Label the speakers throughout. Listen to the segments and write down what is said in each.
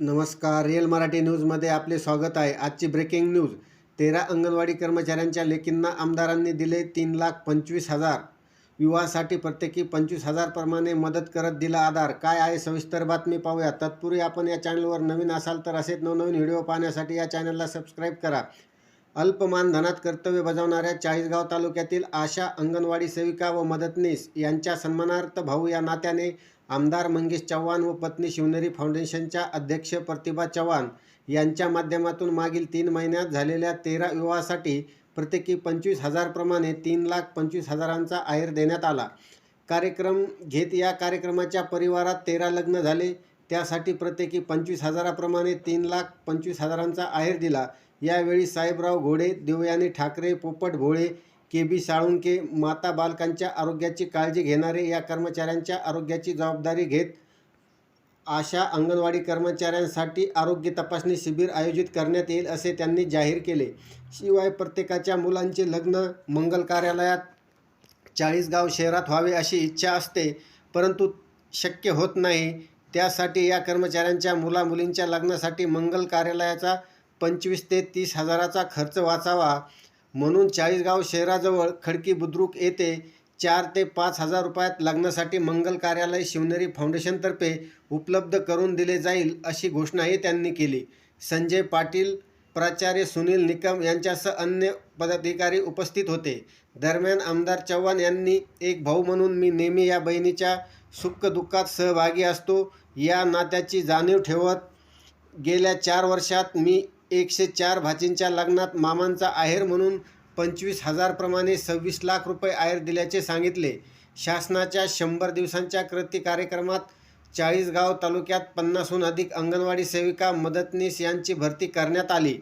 Speaker 1: नमस्कार. रिअल मराठी न्यूजमध्ये आपले स्वागत आहे. आजची ब्रेकिंग न्यूज तेरा अंगणवाडी कर्मचाऱ्यांच्या लेकींना आमदारांनी दिले तीन लाख पंचवीस हजार. विवाहासाठी प्रत्येकी पंचवीस हजारप्रमाणे मदत करत दिला आधार. काय आहे सविस्तर बातमी पाहूया. तत्पूर्वी आपण या चॅनलवर नवीन असाल तर असेच नवनवीन व्हिडिओ पाहण्यासाठी या चॅनलला सबस्क्राईब करा. अल्पमान धनात कर्तव्य बजावणाऱ्या चाळीसगाव तालुक्यातील आशा अंगणवाडी सेविका व मदतनीस यांच्या सन्मानार्थ भाऊ या नात्याने आमदार मंगेश चव्हाण व पत्नी शिवनेरी फाउंडेशनच्या अध्यक्ष प्रतिभा चव्हाण यांच्या माध्यमातून मागील तीन महिन्यात झालेल्या तेरा विवाहासाठी प्रत्येकी पंचवीस हजारप्रमाणे तीन लाख पंचवीस हजारांचा आहेर देण्यात आला. कार्यक्रम घेत या कार्यक्रमाच्या परिवारात तेरा लग्न झाले. त्यासाठी प्रत्येकी पंचवीस हजाराप्रमाणे तीन लाख पंचवीस हजारांचा आहेर दिला. यावेळी साहेबराव घोडे देवयानी ठाकरे पोपट भोळे के बी साळुंके माता बालकांच्या आरोग्याची काळजी घेणारे या कर्मचाऱ्यांच्या आरोग्याची जबाबदारी घेत आशा अंगणवाडी कर्मचाऱ्यांसाठी आरोग्य तपासणी शिबिर आयोजित करण्यात येईल असे त्यांनी जाहीर केले. शिवाय प्रत्येकाच्या मुलांचे लग्न मंगल कार्यालयात चाळीसगाव शहरात व्हावे अशी इच्छा असते परंतु शक्य होत नाही. त्यासाठी या कर्मचाऱ्यांच्या मुलामुलींच्या लग्नासाठी मंगल कार्यालयाचा पंचवीस ते तीस हजाराचा खर्च वाचावा म्हणून चाळीसगाव शहराजवळ खडकी बुद्रुक येथे चार ते पाच हजार रुपयात लग्नासाठी मंगल कार्यालय शिवनेरी फाउंडेशनतर्फे उपलब्ध करून दिले जाईल अशी घोषणाही त्यांनी केली. संजय पाटील प्राचार्य सुनील निकम यांच्यासह अन्य पदाधिकारी उपस्थित होते. दरम्यान आमदार चव्हाण यांनी एक भाऊ म्हणून मी नेहमी या बहिणीच्या सुखदुःखात सहभागी असतो. या नात्याची जाणीव ठेवत गेल्या चार वर्षात मी एकशे चार भाचींच्या लग्नात मामांचा आहेर म्हणून पंचवीस हजारप्रमाणे सव्वीस लाख रुपये आहेर दिल्याचे सांगितले. शासनाच्या शंभर दिवसांच्या कृती कार्यक्रमात चाळीसगाव तालुक्यात पन्नासहून अधिक अंगणवाडी सेविका मदतनीस यांची भरती करण्यात आली.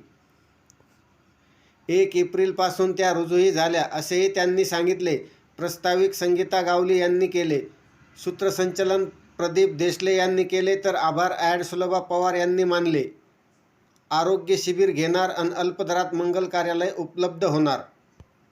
Speaker 1: एक एप्रिलपासून त्या रुजूही झाल्या असेही त्यांनी सांगितले. प्रस्ताविक संगीता गावली यांनी केले. सूत्रसंचलन प्रदीप देशले यांनी केले तर आभार ॲड सुलभा पवार यांनी मानले. आरोग्य शिबिर घेणार आणि अल्पदरात मंगल कार्यालय उपलब्ध होणार.